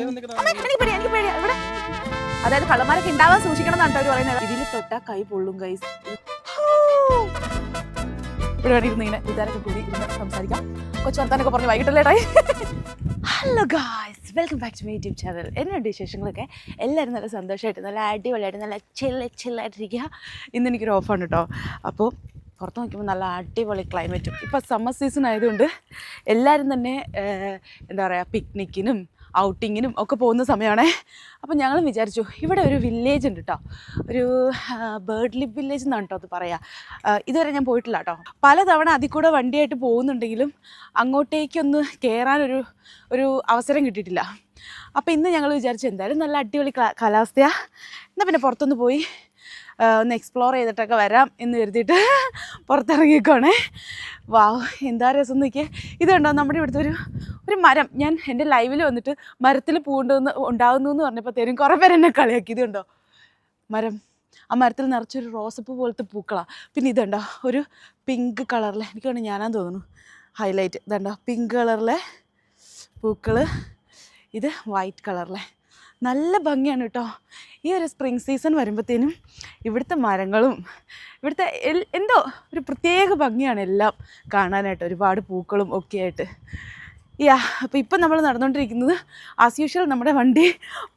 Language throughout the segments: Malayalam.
അമ്മേ, എനിക്ക് പേടിയാ, ഇവിടെ. അതായത് കള്ളന്മാരൊക്കെ ഉണ്ടാവാൻ സൂക്ഷിക്കണം എന്നാണ് അവർ പറയുന്നത്. ഇതിൽ തൊട്ടാ കൈ പൊള്ളും കൈസ് ഇവിടെ വേണ്ടി ഇരുന്ന് ഇങ്ങനെ കൂട്ടുകാരൊക്കെ കൂടി ഇരുന്ന് സംസാരിക്കാം. കൊച്ചു വർത്താനൊക്കെ പറഞ്ഞ് വൈകിട്ടല്ലേട്ടായി hello guys welcome back to my YouTube channel എന്നുണ്ട് വിശേഷങ്ങളൊക്കെ? എല്ലാവരും നല്ല സന്തോഷമായിട്ട് നല്ല അടിപൊളിയായിട്ട് നല്ല ചില്ല ചില്ലായിട്ടിരിക്കുക ഇന്ന് എനിക്കൊരു ഓഫാണ് കേട്ടോ അപ്പോൾ പുറത്ത് നോക്കുമ്പോൾ നല്ല അടിപൊളി ക്ലൈമറ്റും ഇപ്പോൾ സമ്മർ സീസൺ ആയതുകൊണ്ട് എല്ലാവരും തന്നെ എന്താ പറയുക പിക്നിക്കിനും ഔട്ടിങ്ങിനും ഒക്കെ പോകുന്ന സമയമാണേ. അപ്പം ഞങ്ങൾ വിചാരിച്ചു ഇവിടെ ഒരു വില്ലേജ് ഉണ്ട് കേട്ടോ ഒരു ബേർഡ് ലിപ് വില്ലേജ് എന്നാണ് കേട്ടോ അത് പറയുക ഇതുവരെ ഞാൻ പോയിട്ടില്ല കേട്ടോ പലതവണ അതിൽ കൂടെ വണ്ടിയായിട്ട് പോകുന്നുണ്ടെങ്കിലും അങ്ങോട്ടേക്കൊന്ന് കയറാനൊരു ഒരു അവസരം കിട്ടിയിട്ടില്ല. അപ്പോൾ ഇന്ന് ഞങ്ങൾ വിചാരിച്ചു എന്തായാലും നല്ല അടിപൊളി കാലാവസ്ഥയാണ് എന്നാൽ പിന്നെ പുറത്തൊന്ന് പോയി ഒന്ന് എക്സ്പ്ലോർ ചെയ്തിട്ടൊക്കെ വരാം എന്ന് കരുതിയിട്ട് പുറത്തിറങ്ങിക്കോണേ. വാവ് എന്താ രസം നോക്കിയേ. ഇതുണ്ടോ നമ്മുടെ ഇവിടുത്തെ ഒരു ഒരു മരം. ഞാൻ എന്റെ ലൈവിൽ വന്നിട്ട് മരത്തിൽ പൂണ്ടെന്ന് ഉണ്ടാകുന്നു എന്ന് പറഞ്ഞപ്പോൾ പറഞ്ഞപ്പോഴത്തേനും കുറേ പേരെന്നെ കളിയാക്കി. ഇതുണ്ടോ മരം. ആ മരത്തിൽ നിറച്ചൊരു റോസപ്പ് പോലത്തെ പൂക്കളാണ് പിന്നെ ഇതുണ്ടോ ഒരു പിങ്ക് കളറിലെ എനിക്ക് വേണം ഞാനാന്ന് തോന്നുന്നു. ഹൈലൈറ്റ് ഇതുണ്ടോ പിങ്ക് കളറിലെ പൂക്കൾ ഇത് വൈറ്റ് കളറിലെ നല്ല ഭംഗിയാണ് കേട്ടോ. ഈ ഒരു സ്പ്രിംഗ് സീസൺ വരുമ്പോഴത്തേനും ഇവിടുത്തെ മരങ്ങളും ഇവിടുത്തെ എന്തോ ഒരു പ്രത്യേക ഭംഗിയാണ് എല്ലാം കാണാനായിട്ട് ഒരുപാട് പൂക്കളും ഒക്കെ ആയിട്ട് യാ അപ്പോൾ ഇപ്പം നമ്മൾ നടന്നുകൊണ്ടിരിക്കുന്നത് ആസ് യൂഷ്വൽ നമ്മുടെ വണ്ടി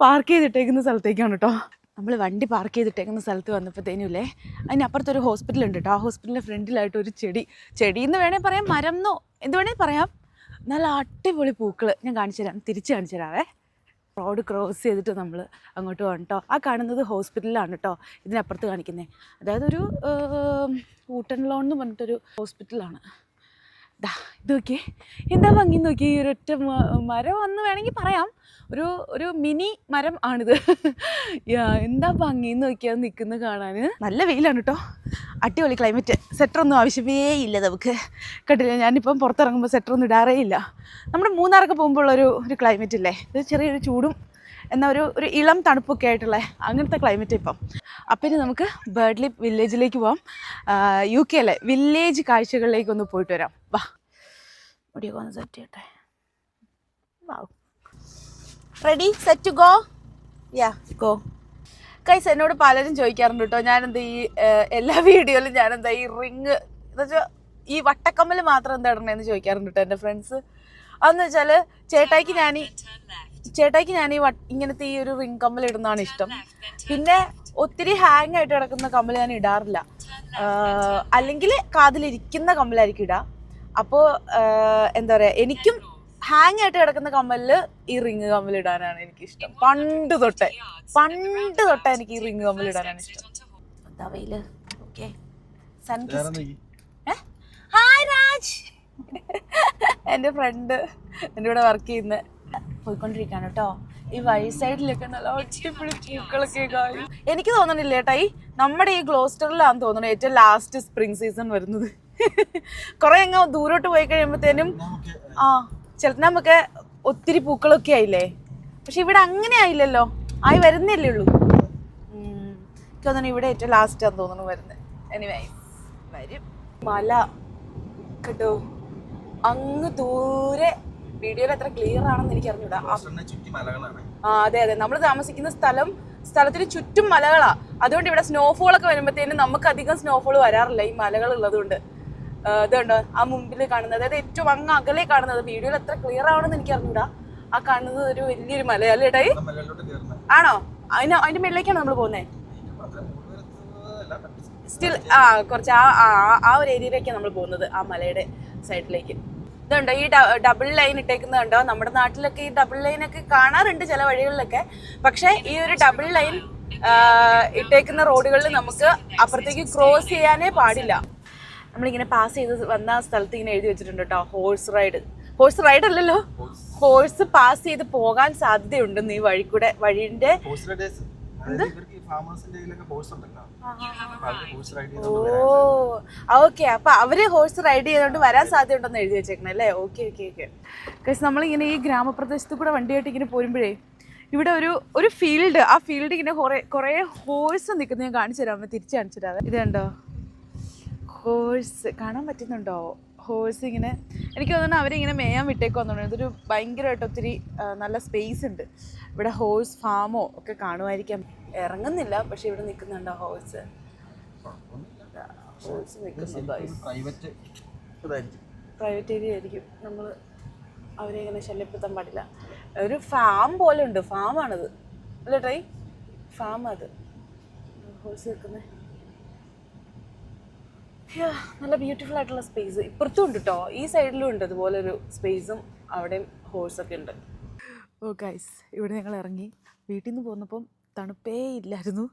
പാർക്ക് ചെയ്തിട്ടേക്കുന്ന സ്ഥലത്തേക്കാണ് കേട്ടോ. നമ്മൾ വണ്ടി പാർക്ക് ചെയ്തിട്ടേക്കുന്ന സ്ഥലത്ത് വന്നപ്പോഴത്തേനും അല്ലേ അതിനപ്പുറത്തൊരു ഹോസ്പിറ്റൽ ഉണ്ട് കേട്ടോ. ആ ഹോസ്പിറ്റലിന്റെ ഫ്രണ്ടിലായിട്ട് ഒരു ചെടി ചെടി എന്ന് വേണേൽ പറയാം മരം എന്നോ എന്ത് വേണേൽ പറയാം. നല്ല അടിപൊളി പൂക്കൾ ഞാൻ കാണിച്ചു തരാം തിരിച്ച് കാണിച്ചു തരാവേ. റോഡ് ക്രോസ് ചെയ്തിട്ട് നമ്മൾ അങ്ങോട്ട് പോകണം കേട്ടോ ആ കാണുന്നത് ഹോസ്പിറ്റലാണ് കേട്ടോ ഇതിനപ്പുറത്ത് കാണിക്കുന്നത് അതായത് ഒരു ഊട്ടൻ ലോൺ എന്ന് പറഞ്ഞിട്ടൊരു ഹോസ്പിറ്റലാണ്. ദാ ഇത് നോക്കിയേ. എന്താ ഭംഗി നോക്കി ഈ ഒരൊറ്റ മരം എന്ന് വേണമെങ്കിൽ പറയാം. ഒരു ഒരു മിനി മരം ആണിത്. എന്താ ഭംഗി നോക്കിയാൽ നിൽക്കുന്നത് കാണാൻ? നല്ല വെയിലാണ് കേട്ടോ അടിപൊളി ക്ലൈമറ്റ് സെറ്ററൊന്നും ആവശ്യമേ ഇല്ല നമുക്ക്. കേട്ടില്ല ഞാനിപ്പം പുറത്തിറങ്ങുമ്പോൾ സെറ്ററൊന്നും ഇടാറേ ഇല്ല. നമ്മുടെ മൂന്നാറൊക്കെ പോകുമ്പോഴുള്ള ഒരു ഒരു ക്ലൈമറ്റ് ഇല്ലേ? ഇത് ചെറിയൊരു ചൂടും എന്നാൽ ഒരു ഒരു ഇളം തണുപ്പൊക്കെ ആയിട്ടുള്ള അങ്ങനത്തെ ക്ലൈമറ്റ് ഇപ്പം. അപ്പം ഇനി നമുക്ക് ബേർഡ്ലി വില്ലേജിലേക്ക് പോവാം. യു കെയിലെ വില്ലേജ് കാഴ്ചകളിലേക്ക് ഒന്ന് പോയിട്ട് വരാം. വാ. മുടിയൊക്കെ ഒന്ന് സെറ്റ് ചെയ്യട്ടെ. Wow. Ready set go ya go കൈസ് എന്നോട് പലരും ചോദിക്കാറുണ്ട് കേട്ടോ ഞാനെന്താ ഈ എല്ലാ വീഡിയോയിലും ഞാനെന്താ ഈ റിങ് എന്നുവെച്ചാൽ ഈ വട്ടക്കമ്മൽ മാത്രം എന്താ ഇടണേന്ന് ചോദിക്കാറുണ്ട് കേട്ടോ എന്റെ ഫ്രണ്ട്സ് അതെന്ന് വെച്ചാൽ ചേട്ടായിക്ക് ഞാൻ ഈ ചേട്ടായിക്ക് ഞാൻ ഈ ഇങ്ങനത്തെ ഈ ഒരു റിങ് കമ്മൽ ഇടുന്നതാണ് ഇഷ്ടം. പിന്നെ ഒത്തിരി ഹാങ് ആയിട്ട് കിടക്കുന്ന കമ്മൽ ഞാൻ ഇടാറില്ല. അല്ലെങ്കിൽ കാതിലിരിക്കുന്ന കമ്മലായിരിക്കും ഇടാ. അപ്പോൾ എന്താ പറയുക എനിക്കും ഹാങ് ആയിട്ട് കിടക്കുന്ന കമ്മലിൽ ഈ റിങ് കമ്മൽ ഇടാനാണ് എനിക്ക് ഇഷ്ടം പണ്ട് തൊട്ടേ പണ്ട് തൊട്ടേ എനിക്ക് ഈ റിങ് കമ്മൽ ഇടാനാണ് ഇഷ്ടം. എന്താ വെയിൽ? ഓക്കെ. ഹായ് രാജ് എന്റെ ഫ്രണ്ട് എന്റെ കൂടെ വർക്ക് ചെയ്യുന്ന. പോയിക്കൊണ്ടിരിക്കുകയാണ് കേട്ടോ. ഈ വഴി സൈഡിലൊക്കെ നല്ല അടിപൊളി പൂക്കളൊക്കെ എനിക്ക് തോന്നണില്ല ചേട്ടാ ഈ നമ്മുടെ ഈ ഗ്ലോസ്റ്ററിലാന്ന് തോന്നുന്നു ഏറ്റവും ലാസ്റ്റ് സ്പ്രിംഗ് സീസൺ വരുന്നത്. കുറെ അങ്ങ് ദൂരോട്ട് പോയി കഴിയുമ്പോഴത്തേനും ആ ചെലത്തിനൊക്കെ ഒത്തിരി പൂക്കളൊക്കെ ആയില്ലേ? പക്ഷെ ഇവിടെ അങ്ങനെ ആയില്ലല്ലോ. ആയി വരുന്നില്ലേ ഉള്ളൂ. എനിക്ക് തോന്നുന്നു ഇവിടെ ഏറ്റവും ലാസ്റ്റ് ആണെന്ന് തോന്നുന്നു വരുന്നത് എനിവേ വരും. മല കേട്ടോ അങ്ങ് ദൂരെ. വീഡിയോയിൽ എത്ര ക്ലിയർ ആണെന്ന് എനിക്ക് അറിഞ്ഞൂടാ ആ അതെ അതെ. നമ്മൾ താമസിക്കുന്ന സ്ഥലം സ്ഥലത്തിന് ചുറ്റും മലകളാ. അതുകൊണ്ട് ഇവിടെ സ്നോഫോൾ ഒക്കെ വരുമ്പോഴത്തേനും നമുക്ക് അധികം സ്നോഫോൾ വരാറില്ല. ഈ മലകൾ ഉള്ളതുകൊണ്ട്. ഇതുണ്ട്. ആ മുമ്പിൽ കാണുന്നത്. അതായത് ഏറ്റവും അങ്ങ് അകലെ കാണുന്നത്. വീഡിയോയിൽ എത്ര ക്ലിയർ ആവണമെന്ന് എനിക്ക് അറിഞ്ഞൂടാ ആ കാണുന്നത് ഒരു വലിയൊരു ഏട്ടായി ആണോ? അതിന് അതിന്റെ മേളിലേക്കാണ് നമ്മൾ പോകുന്നത് സ്റ്റിൽ ആ കുറച്ച് ആ ആ- ഒരു ഏരിയയിലേക്കാണ് നമ്മൾ പോകുന്നത് ആ മലയുടെ സൈഡിലേക്ക്. ഇതുണ്ടോ. ഈ ഡബിൾ ലൈൻ ഇട്ടേക്കുന്നത് കണ്ടോ നമ്മുടെ നാട്ടിലൊക്കെ ഈ ഡബിൾ ലൈൻ ഒക്കെ കാണാറുണ്ട് ചില വഴികളിലൊക്കെ. പക്ഷേ ഈ ഒരു ഡബിൾ ലൈൻ ഇട്ടേക്കുന്ന റോഡുകളിൽ നമുക്ക് അപ്പുറത്തേക്ക് ക്രോസ് ചെയ്യാനേ പാടില്ല. നമ്മളിങ്ങനെ പാസ് ചെയ്ത് വന്ന സ്ഥലത്ത് ഇങ്ങനെ എഴുതി വെച്ചിട്ടുണ്ട് കേട്ടോ ഹോഴ്സ് റൈഡ് ഹോഴ്സ് റൈഡ് അല്ലല്ലോ? ഹോഴ്സ് പാസ് ചെയ്ത് പോകാൻ സാധ്യതയുണ്ടെന്ന് ഈ വഴി കൂടെ വഴിന്റെ ഓക്കെ അപ്പൊ അവർ ഹോഴ്സ് റൈഡ് ചെയ്തോണ്ട് വരാൻ സാധ്യതയുണ്ടെന്ന് എഴുതി വെച്ചേക്കണേ അല്ലേ? ഓക്കെ ഓക്കെ ഓക്കെ കൈസ് നമ്മളിങ്ങനെ ഈ ഗ്രാമപ്രദേശത്ത് കൂടെ വണ്ടിയായിട്ട് ഇങ്ങനെ പോരുമ്പോഴേ ഇവിടെ ഒരു ഒരു ഫീൽഡ് ആ ഫീൽഡ് ഇങ്ങനെ കുറേ കുറേ ഹോഴ്സ് നിൽക്കുന്ന ഞാൻ കാണിച്ചു തരാം തിരിച്ചു കാണിച്ചു തരാം ഇത് കണ്ടോ? ഹോഴ്സ് കാണാൻ പറ്റുന്നുണ്ടോ? ഹോഴ്സ് ഇങ്ങനെ എനിക്ക് തോന്നുന്നു അവരിങ്ങനെ മേയാൻ വിട്ടേക്കുമെന്ന് ഇതൊരു ഭയങ്കരമായിട്ട് ഒത്തിരി നല്ല സ്പേസ് ഉണ്ട്. ഇവിടെ ഹോഴ്സ് ഫാമോ ഒക്കെ കാണുമായിരിക്കാം. ഇറങ്ങുന്നില്ല പക്ഷെ ഇവിടെ നിൽക്കുന്നുണ്ടോ ഹോഴ്സ് പ്രൈവറ്റ് ഏരിയ ആയിരിക്കും. നമ്മൾ അവരെ ഇങ്ങനെ ശല്യപ്പെടുത്താൻ പാടില്ല. ഒരു ഫാം പോലെ ഉണ്ട്. ഫാമാണത് അല്ലേ ട്രൈ? ഫാം അത്. ഹോഴ്സ് വെക്കുന്നത് നല്ല ബ്യൂട്ടിഫുൾ ആയിട്ടുള്ള സ്പേസ് ഇപ്പുറത്തും ഉണ്ട് കേട്ടോ ഈ സൈഡിലും ഉണ്ട്. അതുപോലെ ഒരു സ്പേസും അവിടെയും ഹോഴ്സൊക്കെ ഉണ്ട്. ഓ ഗൈസ് ഇവിടെ ഞങ്ങൾ ഇറങ്ങി. വീട്ടിൽ നിന്ന് പോന്നപ്പം തണുപ്പേ ഇല്ലായിരുന്നു.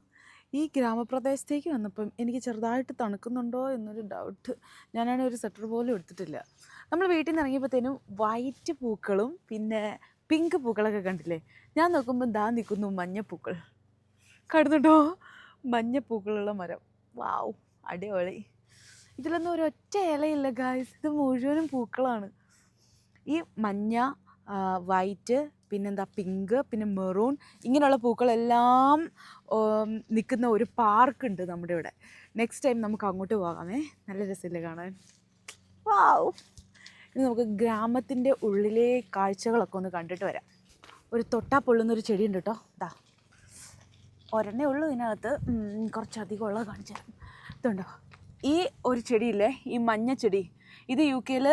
ഈ ഗ്രാമപ്രദേശത്തേക്ക് വന്നപ്പം എനിക്ക് ചെറുതായിട്ട് തണുക്കുന്നുണ്ടോ എന്നൊരു ഡൗട്ട് ഞാനാണ് ഒരു സ്വെറ്റർ പോലും എടുത്തിട്ടില്ല. നമ്മൾ വീട്ടിൽ നിന്ന് ഇറങ്ങിയപ്പോഴത്തേനും വൈറ്റ് പൂക്കളും പിന്നെ പിങ്ക് പൂക്കളൊക്കെ കണ്ടില്ലേ? ഞാൻ നോക്കുമ്പോൾ ദാ നിൽക്കുന്നു മഞ്ഞപ്പൂക്കൾ. കാണുന്നുണ്ടോ മഞ്ഞപ്പൂക്കളുള്ള മരം. വാവ് അടിപൊളി. ഇതിലൊന്നും ഒരൊറ്റ ഇലയില്ല ഗായ്സ് ഇത് മുഴുവനും പൂക്കളാണ്. ഈ മഞ്ഞ വൈറ്റ് പിന്നെന്താ പിങ്ക് പിന്നെ മെറൂൺ ഇങ്ങനെയുള്ള പൂക്കളെല്ലാം നിൽക്കുന്ന ഒരു പാർക്ക് ഉണ്ട് നമ്മുടെ ഇവിടെ. നെക്സ്റ്റ് ടൈം നമുക്ക് അങ്ങോട്ട് പോകാമേ. നല്ല രസമില്ലേ കാണാൻ. വാവ് ഇനി നമുക്ക് ഗ്രാമത്തിന്റെ ഉള്ളിലെ കാഴ്ചകളൊക്കെ ഒന്ന് കണ്ടിട്ട് വരാം. ഒരു തൊട്ടാ പൊള്ളുന്നൊരു ചെടി ഉണ്ട് കേട്ടോ ദാ. ഒരെണ്ണേ ഉള്ളൂ ഇതിനകത്ത്. കുറച്ചധികം ഉള്ളത് കാണിച്ചു തരാം ഇതുണ്ടോ? ഈ ഒരു ചെടിയില്ലേ ഈ മഞ്ഞ ചെടി ഇത് യു കെയിൽ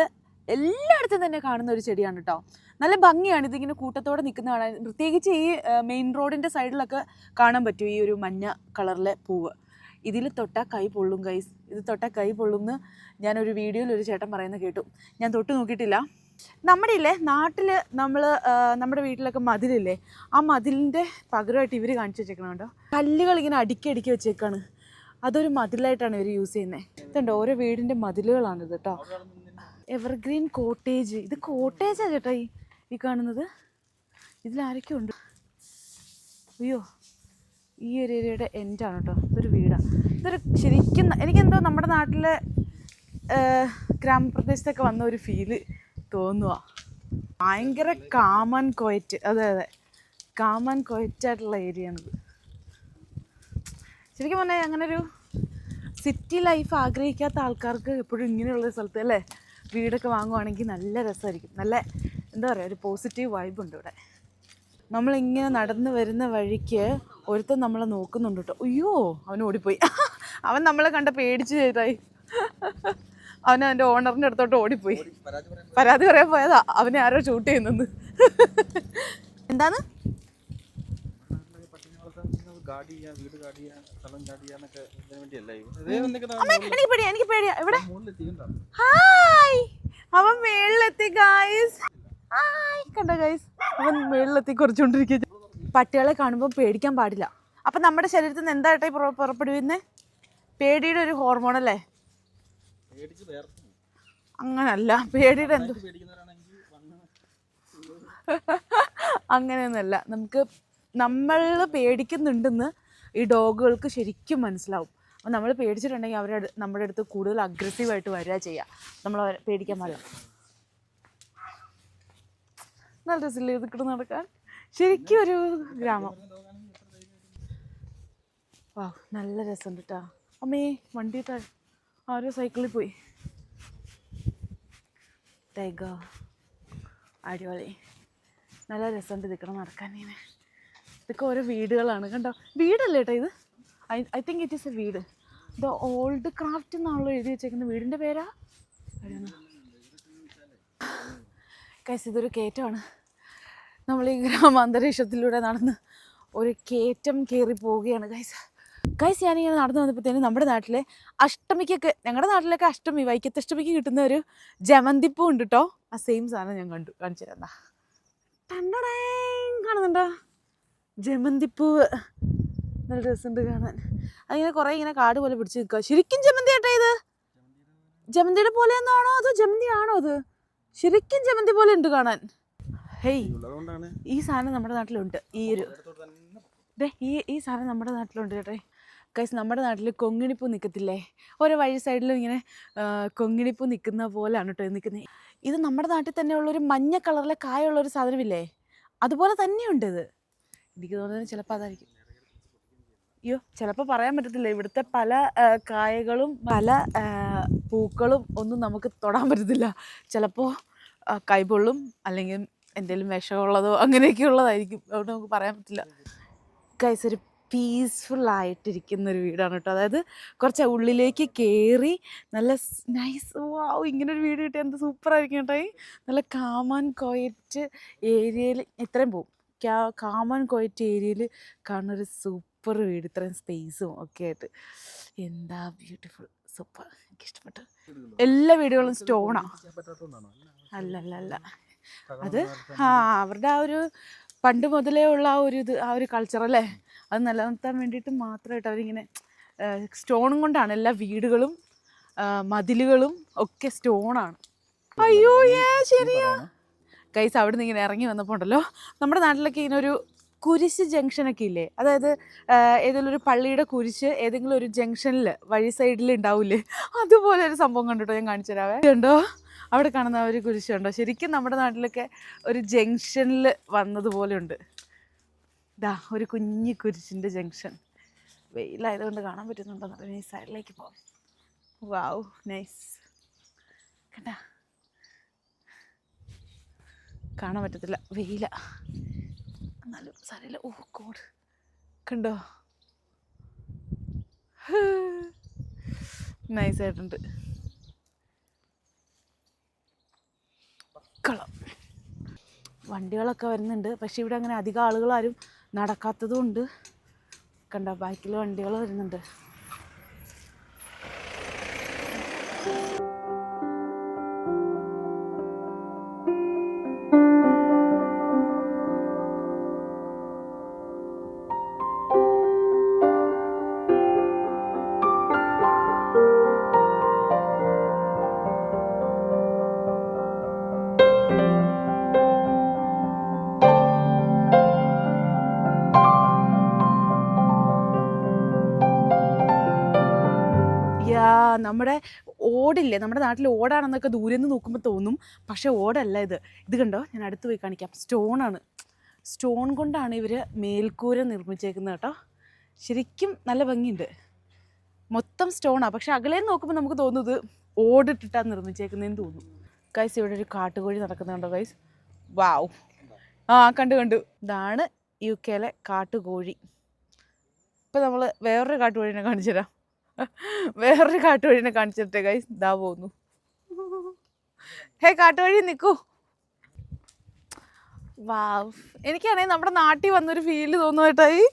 എല്ലായിടത്തും തന്നെ കാണുന്ന ഒരു ചെടിയാണ് കേട്ടോ നല്ല ഭംഗിയാണ് ഇതിങ്ങനെ കൂട്ടത്തോടെ നിൽക്കുന്ന കാണാൻ. പ്രത്യേകിച്ച് ഈ മെയിൻ റോഡിന്റെ സൈഡിലൊക്കെ കാണാൻ പറ്റും ഈ ഒരു മഞ്ഞ കളറിലെ പൂവ്. ഇതിൽ തൊട്ടാൽ കൈ പൊള്ളും കൈസ് ഇത് തൊട്ടാൽ കൈ പൊള്ളും എന്ന് ഞാനൊരു വീഡിയോയിൽ ഒരു ചേട്ടൻ പറയുന്നത് കേട്ടു. ഞാൻ തൊട്ട് നോക്കിയിട്ടില്ല. നമ്മുടെ ഇല്ലേ നാട്ടിൽ നമ്മൾ നമ്മുടെ വീട്ടിലൊക്കെ മതിലില്ലേ? ആ മതിലിന്റെ പകരമായിട്ട് ഇവർ കാണിച്ചു വെച്ചേക്കണം കേട്ടോ കല്ലുകൾ ഇങ്ങനെ അടുക്കി അടുക്കി വെച്ചേക്കാണ്. അതൊരു മതിലായിട്ടാണ് ഇവർ യൂസ് ചെയ്യുന്നത് ഇതുണ്ട്? ഓരോ വീടിന്റെ മതിലുകളാണിത് കേട്ടോ എവർഗ്രീൻ കോട്ടേജ് ഇത് കോട്ടേജാണ് കേട്ടോ ഈ ഈ കാണുന്നത്? ഇതിലാരൊക്കെ ഉണ്ട്? അയ്യോ ഈ ഒരു ഏരിയയുടെ എൻഡാണ് കേട്ടോ ഇതൊരു വീടാണ് ഇതൊരു ശരിക്കും എനിക്കെന്തോ നമ്മുടെ നാട്ടിലെ ഗ്രാമപ്രദേശത്തൊക്കെ വന്ന ഒരു ഫീൽ തോന്നുക ഭയങ്കര കാമൻ കോയറ്റ് അതെ അതെ. കാമൻ കോയറ്റായിട്ടുള്ള ഏരിയ ആണിത് ശരിക്കും പറഞ്ഞാൽ അങ്ങനെ ഒരു സിറ്റി ലൈഫ് ആഗ്രഹിക്കാത്ത ആൾക്കാർക്ക് എപ്പോഴും ഇങ്ങനെയുള്ള സ്ഥലത്ത് അല്ലേ? വീടൊക്കെ വാങ്ങുവാണെങ്കിൽ നല്ല രസമായിരിക്കും നല്ല എന്താ പറയുക ഒരു പോസിറ്റീവ് വൈബ് ഉണ്ട് ഇവിടെ. നമ്മളിങ്ങനെ നടന്നു വരുന്ന വഴിക്ക് ഒരുത്തൻ നമ്മളെ നോക്കുന്നുണ്ട് കേട്ടോ. അയ്യോ അവൻ ഓടിപ്പോയി. അവൻ നമ്മളെ കണ്ട പേടിച്ച് ചെയ്തായി അവൻ അവന്റെ ഓണറിന്റെ അടുത്തോട്ട് ഓടിപ്പോയി. പരാതി പറയാൻ പോയതാ. അവനെ ആരോ ഷൂട്ട് ചെയ്യുന്നെന്ന് എന്താണ് ഇതിനു വേണ്ടിയല്ല? എനിക്ക് പേടിയാ എനിക്ക് ഹായ് അവൻ മേളിലെത്തി ഗായ്സ് ഹായ് കണ്ടോ ഗായ്സ് അവൻ മേളിലെത്തി കുറച്ചുകൊണ്ടിരിക്കുക. പട്ടികളെ കാണുമ്പോൾ പേടിക്കാൻ പാടില്ല. അപ്പം നമ്മുടെ ശരീരത്തിൽ നിന്ന് എന്തായിട്ടായി പുറപ്പെടുവിന്നെ പേടിയുടെ ഒരു ഹോർമോൺ അല്ലേ. അങ്ങനല്ല പേടിയുടെ എന്ത്? അങ്ങനെയൊന്നുമല്ല. നമുക്ക് നമ്മൾ പേടിക്കുന്നുണ്ടെന്ന് ഈ ഡോഗുകൾക്ക് ശരിക്കും മനസ്സിലാവും. അപ്പം നമ്മൾ പേടിച്ചിട്ടുണ്ടെങ്കിൽ അവരുടെ നമ്മുടെ അടുത്ത് കൂടുതൽ അഗ്രസീവായിട്ട് വരിക ചെയ്യുക നമ്മൾ അവരെ പേടിക്കാൻ പാടില്ല. നല്ല രസമില്ല ഇത് കിട്ടുന്ന നടക്കാൻ? ശരിക്കും ഒരു ഗ്രാമം. വാ നല്ല രസം കേട്ടോ അമ്മേ വണ്ടി താ ആരോ സൈക്കിളിൽ പോയി. ടൈഗ അടിപൊളി. നല്ല രസമുണ്ട് ഇതിക്കണം നടക്കാൻ ഇങ്ങനെ ഇതൊക്കെ ഓരോ വീടുകളാണ്. കണ്ടോ? വീടല്ലേ കേട്ടോ ഇത്? I I think it is a വീട്. ദ ഓൾഡ് ക്രാഫ്റ്റ് എന്നാണല്ലോ എഴുതി വെച്ചേക്കുന്നത് വീടിന്റെ പേരാ? കൈസ് ഇതൊരു കയറ്റമാണ് നമ്മൾ ഈ ഗ്രാമ അന്തരീക്ഷത്തിലൂടെ നടന്ന് ഒരു കയറ്റം കയറി പോവുകയാണ് കൈസ് കൈസ് ഞാനിങ്ങനെ നടന്നു വന്നപ്പോഴത്തേനും നമ്മുടെ നാട്ടിലെ അഷ്ടമിക്കൊക്കെ ഞങ്ങളുടെ നാട്ടിലൊക്കെ അഷ്ടമി വൈക്കത്തഷ്ടമിക്ക് കിട്ടുന്ന ഒരു ജമന്തിപ്പൂ ഉണ്ട് കേട്ടോ ആ സെയിം സാധനം ഞാൻ കണ്ടു കാണിച്ചു തരാം കാണുന്നുണ്ടോ? ജമന്തിപ്പൂവ് നല്ല രസമുണ്ട് കാണാൻ. അതിങ്ങനെ കുറേ ഇങ്ങനെ കാട് പോലെ പിടിച്ച് നിൽക്കുക ശരിക്കും ജമന്തി ഏട്ടാ ഇത്? ജമന്തിയുടെ പോലെ ഒന്നാണോ അതോ ജമന്തി ആണോ അത്? ശരിക്കും ജമന്തി പോലെ ഉണ്ട് കാണാൻ. ഹേയ് ഈ സാധനം നമ്മുടെ നാട്ടിലുണ്ട്. ഈ ഒരു ഈ ഈ സാധനം നമ്മുടെ നാട്ടിലുണ്ട് ചേട്ടേ. കൈസ് നമ്മുടെ നാട്ടിൽ കൊങ്ങിണിപ്പൂ നിൽക്കത്തില്ലേ ഓരോ വഴി സൈഡിലും ഇങ്ങനെ കൊങ്ങിണിപ്പൂ നിൽക്കുന്ന പോലെയാണ് കേട്ടോ നിൽക്കുന്നത് ഇത് നമ്മുടെ നാട്ടിൽ തന്നെ ഉള്ളൊരു മഞ്ഞ കളറിലെ കായുള്ള ഒരു സാധനമില്ലേ? അതുപോലെ തന്നെയുണ്ട് ഇത്. എനിക്ക് തോന്നുന്നത് ചിലപ്പോൾ അതായിരിക്കും. അയ്യോ ചിലപ്പോൾ പറയാൻ പറ്റത്തില്ല. ഇവിടുത്തെ പല കായകളും പല പൂക്കളും ഒന്നും നമുക്ക് തൊടാൻ പറ്റത്തില്ല. ചിലപ്പോൾ കൈപൊള്ളും അല്ലെങ്കിൽ എന്തെങ്കിലും വിഷമുള്ളതോ അങ്ങനെയൊക്കെ ഉള്ളതായിരിക്കും അതുകൊണ്ട് നമുക്ക് പറയാൻ പറ്റില്ല. കൈസ് ഒരു പീസ്ഫുൾ ആയിട്ടിരിക്കുന്ന ഒരു വീടാണ് കേട്ടോ. അതായത് കുറച്ച് ഉള്ളിലേക്ക് കയറി നല്ല നൈസ് വാവ് ഇങ്ങനെ ഒരു വീട് കിട്ടിയാൽ എന്ത് സൂപ്പറായിരിക്കും കേട്ടോ. നല്ല കാമാൻ കോയറ്റ് ഏരിയയിൽ ഇത്രയും പോവും. കാ- കാമൺ കോയറ്റ് ഏരിയയിൽ കാണുന്ന ഒരു സൂപ്പർ വീട്. ഇത്രയും സ്പേസും ഒക്കെ ആയിട്ട്. എന്താ ബ്യൂട്ടിഫുൾ സൂപ്പർ എനിക്ക് ഇഷ്ടപ്പെട്ടു എല്ലാ വീടുകളും സ്റ്റോണാ അല്ല അല്ല അല്ല അത് ആ അവരുടെ ആ ഒരു പണ്ട് മുതലേ ഉള്ള ആ ഒരു ഇത് ആ ഒരു കൾച്ചർ അല്ലേ? അത് നിലനിർത്താൻ വേണ്ടിയിട്ട് മാത്രമായിട്ട് അവരിങ്ങനെ സ്റ്റോണും കൊണ്ടാണ്. എല്ലാ വീടുകളും മതിലുകളും ഒക്കെ സ്റ്റോണാണ് അയ്യോ ഏ ശരിയാ. കൈസ് അവിടെ നിന്ന് ഇങ്ങനെ ഇറങ്ങി വന്നപ്പോൾ ഉണ്ടല്ലോ നമ്മുടെ നാട്ടിലൊക്കെ ഇങ്ങനെ ഒരു കുരിശ് ജംഗ്ഷനൊക്കെ ഇല്ലേ? അതായത് ഏതെങ്കിലും ഒരു പള്ളിയുടെ കുരിശ് ഏതെങ്കിലും ഒരു ജംഗ്ഷനിൽ വഴി സൈഡിൽ ഉണ്ടാവില്ലേ അതുപോലെ ഒരു സംഭവം കണ്ടിട്ടോ ഞാൻ കാണിച്ചു തരാവേ. ഉണ്ടോ അവിടെ കാണുന്ന ഒരു കുരിശ് കണ്ടോ? ശരിക്കും നമ്മുടെ നാട്ടിലൊക്കെ ഒരു ജംഗ്ഷനിൽ വന്നതുപോലെ ഉണ്ട്. ഇതാ ഒരു കുഞ്ഞു കുരിശിന്റെ ജംഗ്ഷൻ വെയിലായതുകൊണ്ട് കാണാൻ പറ്റുന്നുണ്ടോ? നൈസ് സൈഡിലേക്ക് പോവാം വാവ് നൈസ് കണ്ടാ? കാണാൻ പറ്റത്തില്ല. വെയില. എന്നാലും സാരമില്ല ഓ കോട് കണ്ടോ? നൈസ് ആയിട്ടുണ്ട്. കളം. വണ്ടികളൊക്കെ വരുന്നുണ്ട്. പക്ഷെ ഇവിടെ അങ്ങനെ അധികം ആളുകളാരും നടക്കാത്തതും കണ്ടോ? കണ്ട ബാക്കിൽ വണ്ടികൾ വരുന്നുണ്ട്. നമ്മുടെ ഓടില്ലേ? നമ്മുടെ നാട്ടിൽ ഓടാണെന്നൊക്കെ ദൂരെ നിന്ന് നോക്കുമ്പോൾ തോന്നും. പക്ഷേ ഓടല്ല ഇത്. ഇത് കണ്ടോ? ഞാൻ അടുത്ത് പോയി കാണിക്കാം. സ്റ്റോണാണ് സ്റ്റോൺ കൊണ്ടാണ് ഇവർ മേൽക്കൂര നിർമ്മിച്ചേക്കുന്നത് കേട്ടോ. ശരിക്കും നല്ല ഭംഗിയുണ്ട്. മൊത്തം സ്റ്റോണാണ് പക്ഷേ അകലെ നോക്കുമ്പോൾ നമുക്ക് തോന്നുന്നത് ഓടിട്ടിട്ടാണ് നിർമ്മിച്ചേക്കുന്നതെന്ന് തോന്നും. ഗൈസ് ഇവിടെ ഒരു കാട്ടുകോഴി നടക്കുന്നുണ്ടോ ഗൈസ് വാവ് ആ കണ്ടു കണ്ടു. ഇതാണ് യു കെയിലെ കാട്ടുകോഴി. ഇപ്പം നമ്മൾ വേറൊരു കാട്ടുകോഴിനെ കാണിച്ചു തരാം വേറൊരു കാട്ടുവഴിനെ കാണിച്ചിട്ടേ കൈ ഇതാ പോകുന്നു ഹേ കാട്ടുവഴി നിൽക്കൂ വാവ്. എനിക്കാണെങ്കിൽ നമ്മുടെ നാട്ടിൽ വന്നൊരു ഫീൽ തോന്നുന്നു ചേട്ടായി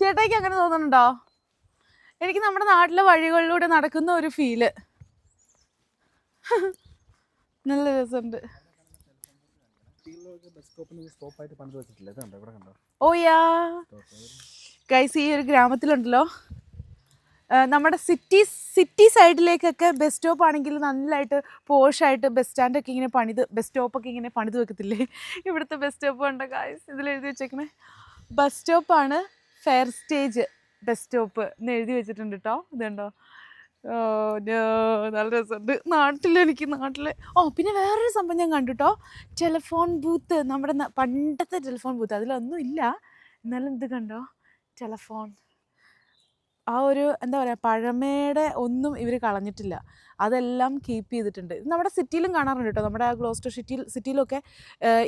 ചേട്ടായിക്ക് അങ്ങനെ തോന്നുന്നുണ്ടോ? എനിക്ക് നമ്മുടെ നാട്ടിലെ വഴികളിലൂടെ നടക്കുന്ന ഒരു ഫീൽ നല്ല രസമുണ്ട്. ഓ യാ. ഗൈസ് ഈ ഒരു ഗ്രാമത്തിലുണ്ടല്ലോ. നമ്മുടെ സിറ്റി സിറ്റി സൈഡിലേക്കൊക്കെ ബസ് സ്റ്റോപ്പ് ആണെങ്കിൽ നല്ലതായിട്ട് പോഷായിട്ട് ബസ് സ്റ്റാൻഡൊക്കെ ഇങ്ങനെ പണിത് ബസ് സ്റ്റോപ്പൊക്കെ ഇങ്ങനെ പണിത് വെക്കത്തില്ലേ? ഇവിടുത്തെ ബസ് സ്റ്റോപ്പ് ഉണ്ട് ഗായ്സ് ഇതിൽ എഴുതി വെച്ചേക്കണേ. ബസ് സ്റ്റോപ്പാണ് ഫെയർ സ്റ്റേജ് ബസ് സ്റ്റോപ്പ് എന്ന് എഴുതി വെച്ചിട്ടുണ്ട് കേട്ടോ ഇതുണ്ടോ? നല്ല രസമുണ്ട്. നാട്ടിൽ എനിക്ക് നാട്ടിൽ ഓ പിന്നെ വേറൊരു സംഭവം ഞാൻ കണ്ടു കേട്ടോ ടെലിഫോൺ ബൂത്ത് നമ്മുടെ പണ്ടത്തെ ടെലിഫോൺ ബൂത്ത് അതിലൊന്നും ഇല്ല. എന്നാലും ഇത് കണ്ടോ? ടെലഫോൺ ആ ഒരു എന്താ പറയുക പഴമയുടെ ഒന്നും ഇവർ കളഞ്ഞിട്ടില്ല. അതെല്ലാം കീപ്പ് ചെയ്തിട്ടുണ്ട്. ഇത് നമ്മുടെ സിറ്റിയിലും കാണാറുണ്ട് കേട്ടോ നമ്മുടെ ഗ്ലോസ്റ്റർ സിറ്റിയിൽ സിറ്റിയിലൊക്കെ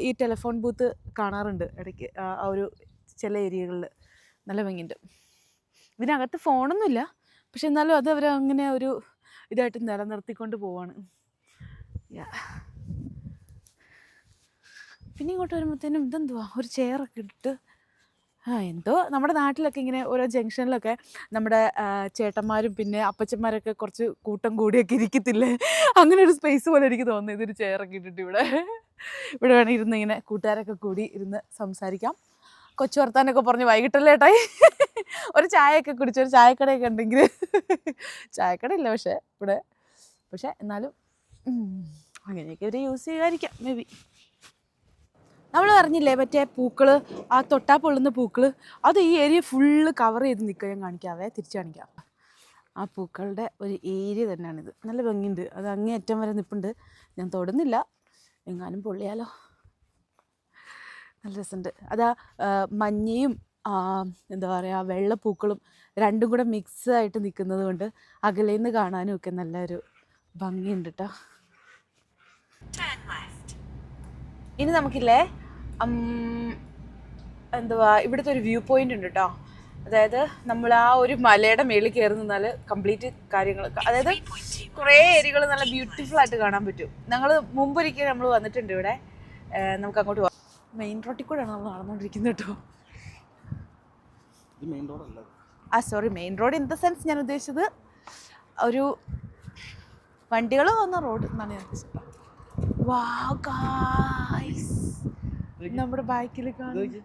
ഈ ടെലിഫോൺ ബൂത്ത് കാണാറുണ്ട് ഇടയ്ക്ക്. ആ ഒരു ചില ഏരിയകളിൽ നല്ല ഭംഗിയുണ്ട്. ഇതിനകത്ത് ഫോണൊന്നുമില്ല പക്ഷെ എന്നാലും അത് അവർ അങ്ങനെ ഒരു ഇതായിട്ട് നിലനിർത്തിക്കൊണ്ട് പോവാണ്. പിന്നെ ഇങ്ങോട്ട് വരുമ്പോഴത്തേനും ഇതെന്തുവാ? ഒരു ചെയറൊക്കെ ഇട്ടിട്ട് ആ എന്തോ നമ്മുടെ നാട്ടിലൊക്കെ ഇങ്ങനെ ഓരോ ജംഗ്ഷനിലൊക്കെ നമ്മുടെ ചേട്ടന്മാരും പിന്നെ അപ്പച്ചന്മാരൊക്കെ കുറച്ച് കൂട്ടം കൂടിയൊക്കെ ഇരിക്കത്തില്ലേ? അങ്ങനെ ഒരു സ്പേസ് പോലെ എനിക്ക് തോന്നുന്നു. ഇതൊരു ചെയറൊക്കെ ഇട്ടിട്ട് ഇവിടെ. ഇവിടെ വേണം ഇരുന്ന് ഇങ്ങനെ കൂട്ടുകാരൊക്കെ കൂടി ഇരുന്ന് സംസാരിക്കാം. കൊച്ചു വർത്താനൊക്കെ പറഞ്ഞ് വൈകിട്ടല്ലേ ഏട്ടായി ഒരു ചായയൊക്കെ കുടിച്ച് ഒരു ചായക്കടയൊക്കെ ഉണ്ടെങ്കിൽ. ചായക്കട ഇല്ല പക്ഷേ ഇവിടെ. പക്ഷേ എന്നാലും അങ്ങനെയൊക്കെ ഇവർ യൂസ് ചെയ്യുമായിരിക്കാം മേ ബി നമ്മൾ പറഞ്ഞില്ലേ മറ്റേ പൂക്കൾ ആ തൊട്ടാ പൊള്ളുന്ന പൂക്കൾ അത് ഈ ഏരിയ ഫുള്ള് കവർ ചെയ്ത് നിൽക്കുക ഞാൻ കാണിക്കാവേ തിരിച്ചു കാണിക്കാം. ആ പൂക്കളുടെ ഒരു ഏരിയ തന്നെയാണിത്. നല്ല ഭംഗിയുണ്ട്. അത് അങ്ങേ അറ്റം വരെ നിൽപ്പുണ്ട് ഞാൻ തൊടുന്നില്ല. എങ്ങാനും പൊള്ളിയാലോ? നല്ല രസമുണ്ട്. അതാ മഞ്ഞയും എന്താ പറയുക വെള്ളപ്പൂക്കളും രണ്ടും കൂടെ മിക്സ് ആയിട്ട് നിൽക്കുന്നത് കൊണ്ട് അകലേന്ന് കാണാനും ഒക്കെ നല്ലൊരു ഭംഗിയുണ്ട് കേട്ടോ ഇനി നമുക്കില്ലേ എന്തുവാ ഇവിടുത്തെ ഒരു വ്യൂ പോയിന്റ് ഉണ്ട് കേട്ടോ അതായത് നമ്മൾ ആ ഒരു മലയുടെ മേളിൽ കയറി നിന്നാൽ കംപ്ലീറ്റ് കാര്യങ്ങൾ അതായത് കുറേ ഏരിയകൾ നല്ല ബ്യൂട്ടിഫുൾ ആയിട്ട് കാണാൻ പറ്റും. ഞങ്ങൾ മുമ്പൊരിക്കൽ നമ്മൾ വന്നിട്ടുണ്ട് ഇവിടെ. നമുക്ക് അങ്ങോട്ട് പോകാം മെയിൻ റോട്ടിൽ കൂടെയാണ് നമ്മൾ നടന്നുകൊണ്ടിരിക്കുന്നത് കേട്ടോ ആ sorry main road in the sense ഞാൻ ഉദ്ദേശിച്ചത് ഒരു വണ്ടികൾ വന്ന റോഡ് എന്നാണ് ഞാൻ ഉദ്ദേശിച്ചത് വാ ഗായ്സ് നമ്മുടെ ബാക്കിൽ കാണുന്നത്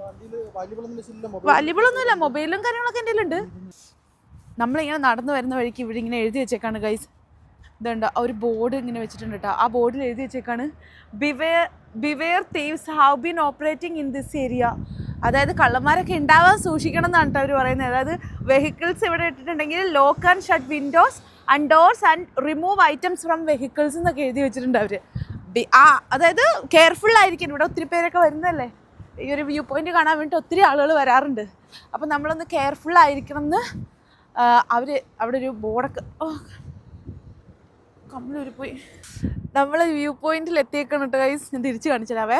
വണ്ടിയിൽ വാല്യബിളൊന്നും വെച്ചില്ല മൊബൈലും കാര്യങ്ങളൊക്കെ എന്റെ ഉണ്ട് നമ്മളിങ്ങനെ നടന്നു വരുന്ന വഴിക്ക് ഇവിടെ ഇങ്ങനെ എഴുതി വെച്ചേക്കാണ് ഗൈസ് ഇതുണ്ട് ആ ഒരു ബോർഡ് ഇങ്ങനെ വെച്ചിട്ടുണ്ട് കേട്ടോ ആ ബോർഡിൽ എഴുതി വെച്ചേക്കാണ്. Beware beware thieves have been operating in this area അതായത് കള്ളന്മാരൊക്കെ ഉണ്ടാവാൻ സൂക്ഷിക്കണം എന്നാണ് കേട്ടോ അവർ പറയുന്നത്. അതായത് വെഹിക്കിൾസ് ഇവിടെ ഇട്ടിട്ടുണ്ടെങ്കിൽ lock and shut windows and doors and remove items from vehicles എന്നൊക്കെ എഴുതി വെച്ചിട്ടുണ്ട് അവർ ആ അതായത് കെയർഫുൾ ആയിരിക്കും. ഇവിടെ ഒത്തിരി പേരൊക്കെ വരുന്നതല്ലേ? ഈ ഒരു വ്യൂ പോയിന്റ് കാണാൻ വേണ്ടി ഒത്തിരി ആളുകൾ വരാറുണ്ട്. അപ്പം നമ്മളൊന്ന് കെയർഫുൾ ആയിരിക്കണം എന്ന് അവർ അവിടെ ഒരു ബോർഡൊക്കെ കമ്പിളൂരി പോയി നമ്മൾ വ്യൂ പോയിന്റിൽ എത്തിയേക്കണം കേട്ടോ ഗൈസ് ഞാൻ തിരിച്ചു കാണിച്ചതാവേ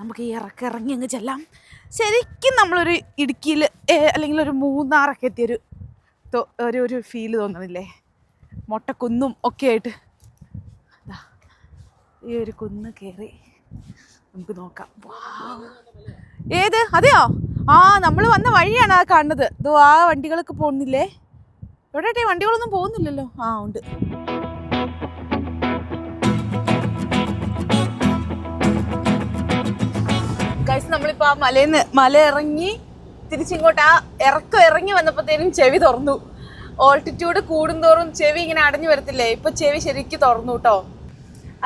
നമുക്ക് ഈ ഇറക്കം ഇറങ്ങി അങ്ങ് ചെല്ലാം. ശരിക്കും നമ്മളൊരു ഇടുക്കിയിൽ അല്ലെങ്കിൽ ഒരു മൂന്നാറൊക്കെ എത്തിയൊരു ഒരു ഒരു ഫീൽ തോന്നുന്നില്ലേ? മൊട്ടക്കുന്നും ഒക്കെ ആയിട്ട്. ഈ ഒരു കുന്ന് കയറി നമുക്ക് നോക്കാം. ഏത്? അതെയോ? ആ നമ്മൾ വന്ന വഴിയാണ് ആ കാണുന്നത്. ഇതോ ആ വണ്ടികളൊക്കെ പോകുന്നില്ലേ? എവിടെ വണ്ടികളൊന്നും പോകുന്നില്ലല്ലോ. ആ ഉണ്ട്. നമ്മളിപ്പോ ആ മലയിന്ന് മല ഇറങ്ങി തിരിച്ചിങ്ങോട്ട് ആ ഇറക്കം ഇറങ്ങി വന്നപ്പോഴത്തേനും ചെവി തുറന്നു. ഓൾട്ടിറ്റ്യൂഡ് കൂടുന്തോറും ചെവി ഇങ്ങനെ അടഞ്ഞു വരത്തില്ലേ? ഇപ്പൊ ചെവി ശരിക്കും തുറന്നു കേട്ടോ.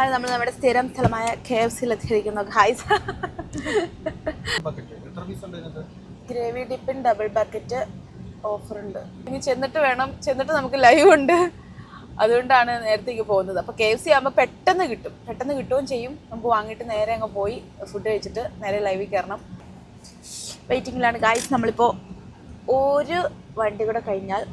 അത് നമ്മൾ നമ്മുടെ സ്ഥിരം സ്ഥലമായ കെ എഫ് സിയിൽ എത്തിയിരിക്കുന്നു ഖായ്സ gravy dipping double bucket offer ഉണ്ട്. ഇനി ചെന്നിട്ട് വേണം. ചെന്നിട്ട് നമുക്ക് ലൈവ് ഉണ്ട്. അതുകൊണ്ടാണ് നേരത്തേക്ക് പോകുന്നത്. അപ്പോൾ കെ എഫ് സി ആകുമ്പോൾ പെട്ടെന്ന് കിട്ടും. പെട്ടെന്ന് കിട്ടുകയും ചെയ്യും. നമുക്ക് വാങ്ങിയിട്ട് നേരെ അങ്ങ് പോയി ഫുഡ് കഴിച്ചിട്ട് നേരെ ലൈവിൽ കയറണം. വെയിറ്റിങ്ങിലാണ് ഗായ്സ് നമ്മളിപ്പോൾ ഒരു വണ്ടി കൂടെ കഴിഞ്ഞാൽ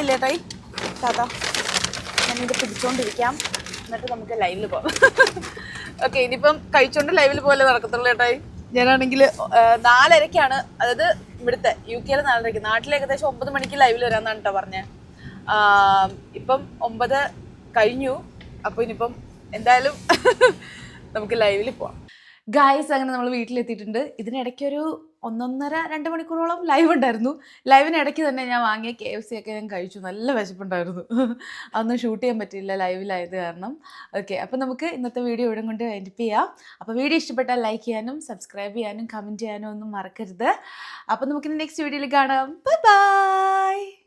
ഇല്ലേ ട്രൈ താത്താ ഞാനിത് പിടിച്ചോണ്ടിരിക്കാം. എന്നിട്ട് നമുക്ക് ലൈവിൽ പോവാം. ഓക്കെ ഇനിയിപ്പം കഴിച്ചോണ്ട് ലൈവിൽ പോലെ നടക്കത്തുള്ളൂ ചേട്ടായി ഞാനാണെങ്കിൽ നാലരക്കാണ്. അതായത് ഇവിടുത്തെ യു കെയിലെ നാലരയ്ക്ക് നാട്ടിൽ ഏകദേശം ഒമ്പത് മണിക്ക് ലൈവിൽ വരാമെന്നാണ് കേട്ടോ പറഞ്ഞത് ഇപ്പം ഒമ്പത് കഴിഞ്ഞു. അപ്പോൾ ഇനിയിപ്പം എന്തായാലും നമുക്ക് ലൈവിൽ പോവാം. ഗായ്സ് അങ്ങനെ നമ്മൾ വീട്ടിലെത്തിയിട്ടുണ്ട്. ഇതിനിടയ്ക്ക് ഒരു ഒന്നൊന്നര രണ്ട് മണിക്കൂറോളം ലൈവ് ഉണ്ടായിരുന്നു. ലൈവിന് ഇടയ്ക്ക് തന്നെ ഞാൻ വാങ്ങിയ കെ എഫ് സി ഒക്കെ ഞാൻ കഴിച്ചു. നല്ല വിശപ്പുണ്ടായിരുന്നു. അതൊന്നും ഷൂട്ട് ചെയ്യാൻ പറ്റിയില്ല ലൈവിലായത് കാരണം. ഓക്കെ അപ്പോൾ നമുക്ക് ഇന്നത്തെ വീഡിയോ ഇവിടെ കൊണ്ട് വൈൻഡപ്പ് ചെയ്യാം. അപ്പോൾ വീഡിയോ ഇഷ്ടപ്പെട്ടാൽ ലൈക്ക് ചെയ്യാനും സബ്സ്ക്രൈബ് ചെയ്യാനും കമന്റ് ചെയ്യാനും ഒന്നും മറക്കരുത്. അപ്പോൾ നമുക്ക് നെക്സ്റ്റ് വീഡിയോയിൽ കാണാം. Bye bye